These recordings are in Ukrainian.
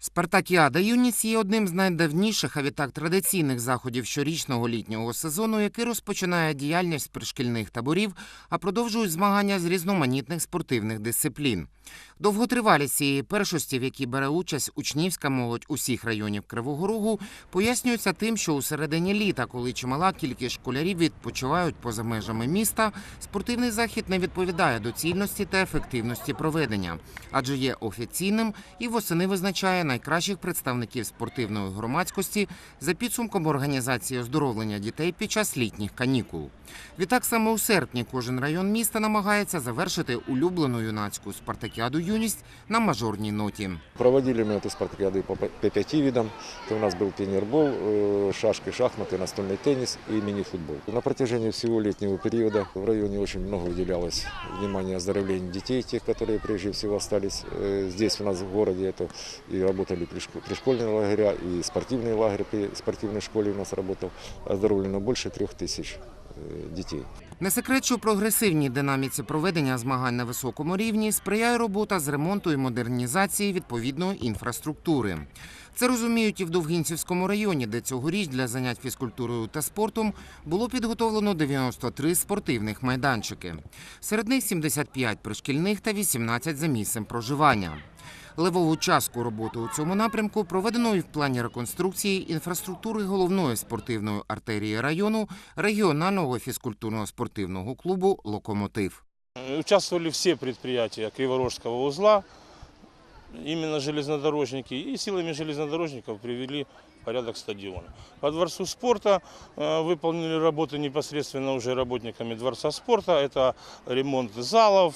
Спартакіада Юніс є одним з найдавніших, а відтак традиційних заходів щорічного літнього сезону, який розпочинає діяльність пришкільних таборів, а продовжують змагання з різноманітних спортивних дисциплін. Довготривалість цієї першості, в якій бере участь учнівська молодь усіх районів Кривого Рогу, пояснюється тим, що у середині літа, коли чимала кількість школярів відпочивають поза межами міста, спортивний захід не відповідає доцільності та ефективності проведення, адже є офіційним і восени визначає найкращих представників спортивної громадськості за підсумком організації оздоровлення дітей під час літніх канікул. Відтак саме у серпні кожен район міста намагається завершити улюблену юнацьку спартакіаду юність на мажорній ноті. Проводили мы эту спартакиаду по, по пяти видам. Это у нас был пионербол, э, шашки, шахматы, настольный теннис и мини-футбол. На протяжении всего летнего периода в районе очень много уделялось внимания оздоровлению детей, тех, которые прежде всего остались э, здесь у нас в городе. Это и работали пришко- пришкольные лагеря, и спортивный лагерь при спортивной школе у нас работал. Оздоровлено больше трех тысяч э, детей. Не секрет, що прогресивній динаміці проведення змагань на високому рівні сприяє робота з ремонту і модернізації відповідної інфраструктури. Це розуміють і в Довгинцівському районі, де цьогоріч для занять фізкультурою та спортом було підготовлено 93 спортивних майданчики. Серед них 75 пришкільних та 18 за місцем проживання. Левову частку роботи у цьому напрямку проведено і в плані реконструкції інфраструктури головної спортивної артерії району регіонального фізкультурно-спортивного клубу Локомотив. Участвовали всі предприятия Криворожського узла, именно железнодорожники, и силами железнодорожников привели в порядок стадиона. По Дворцу спорта э, выполнили работы непосредственно уже работниками Дворца спорта. Это ремонт залов,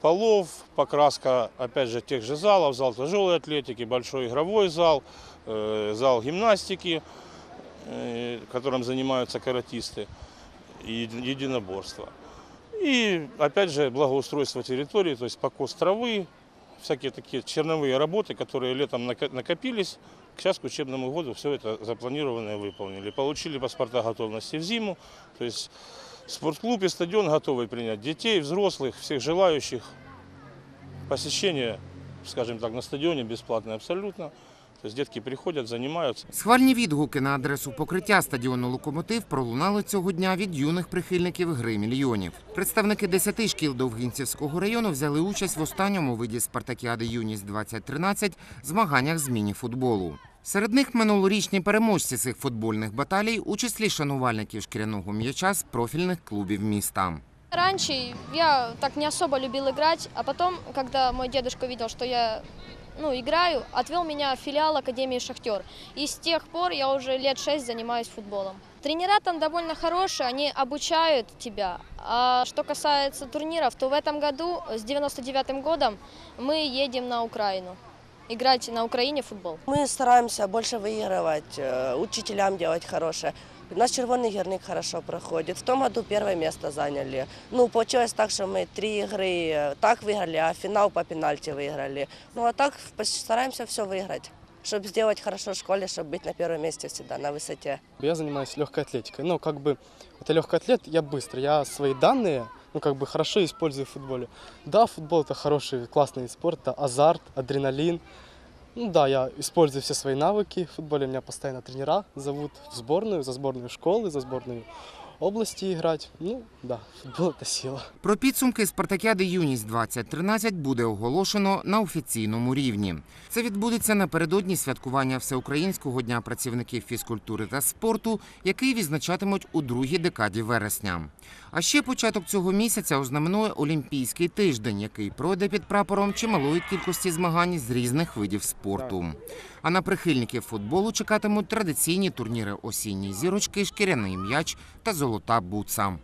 полов, покраска, опять же, тех же залов, зал тяжелой атлетики, большой игровой зал, э, зал гимнастики, э, которым занимаются каратисты, и единоборства. И опять же благоустройство территории, то есть покос травы, всякие такие черновые работы, которые летом нако- накопились. Сейчас к учебному году все это запланированное выполнили. Получили паспорта готовности в зиму. То есть спортклуб и стадион готовы принять детей, взрослых, всех желающих. Посещение, скажем так, на стадионе бесплатное абсолютно. То есть детки приходят, занимаются. Схвальні відгуки на адресу покриття стадіону Локомотив пролунали цього дня від юних прихильників гри мільйонів. Представники 10 шкіл Довгинцівського району взяли участь в останньому виді спартакіади Юність 2013 змаганнях з міні-футболу. Серед них минулорічні переможці цих футбольних баталій у числі шанувальників шкіряного м'яча з профільних клубів міста. Раньше я так не особо любил играть, а потом, когда мой дедушка видел, что я ну, играю, отвел меня в филиал Академии «Шахтер». И с тех пор я уже лет шесть занимаюсь футболом. Тренера там довольно хорошие, они обучают тебя. А что касается турниров, то в этом году, с 99 годом, мы едем на Украину Играть на Украине в футбол. Мы стараемся больше выигрывать, э, учителям делать хорошее. У нас червоный герник хорошо проходит. В том году первое место заняли. Ну, получилось так, что мы три игры э, так выиграли, а финал по пенальти выиграли. Ну, а так пос- стараемся все выиграть, чтобы сделать хорошо в школе, чтобы быть на первом месте всегда, на высоте. Я занимаюсь легкой атлетикой. Ну, как бы, это легкий атлет, я быстро. Я свои данные, ну, как бы, хорошо использую в футболе. Да, футбол это хороший, классный вид спорта, азарт, адреналин. Ну да, я использую все свои навыки. В футболе меня постоянно тренера зовут в сборную, за сборную школы, за сборную области играть. Ну, да, футбол это сила. Про підсумки спартакіади Юність 2013 буде оголошено на офіційному рівні. Це відбудеться напередодні святкування Всеукраїнського дня працівників фізкультури та спорту, який відзначатимуть у другій декаді вересня. А ще початок цього місяця ознаменує Олімпійський тиждень, який пройде під прапором чималої кількості змагань з різних видів спорту. А на прихильників футболу чекатимуть традиційні турніри осінні зірочки, шкіряний м'яч та золота буца.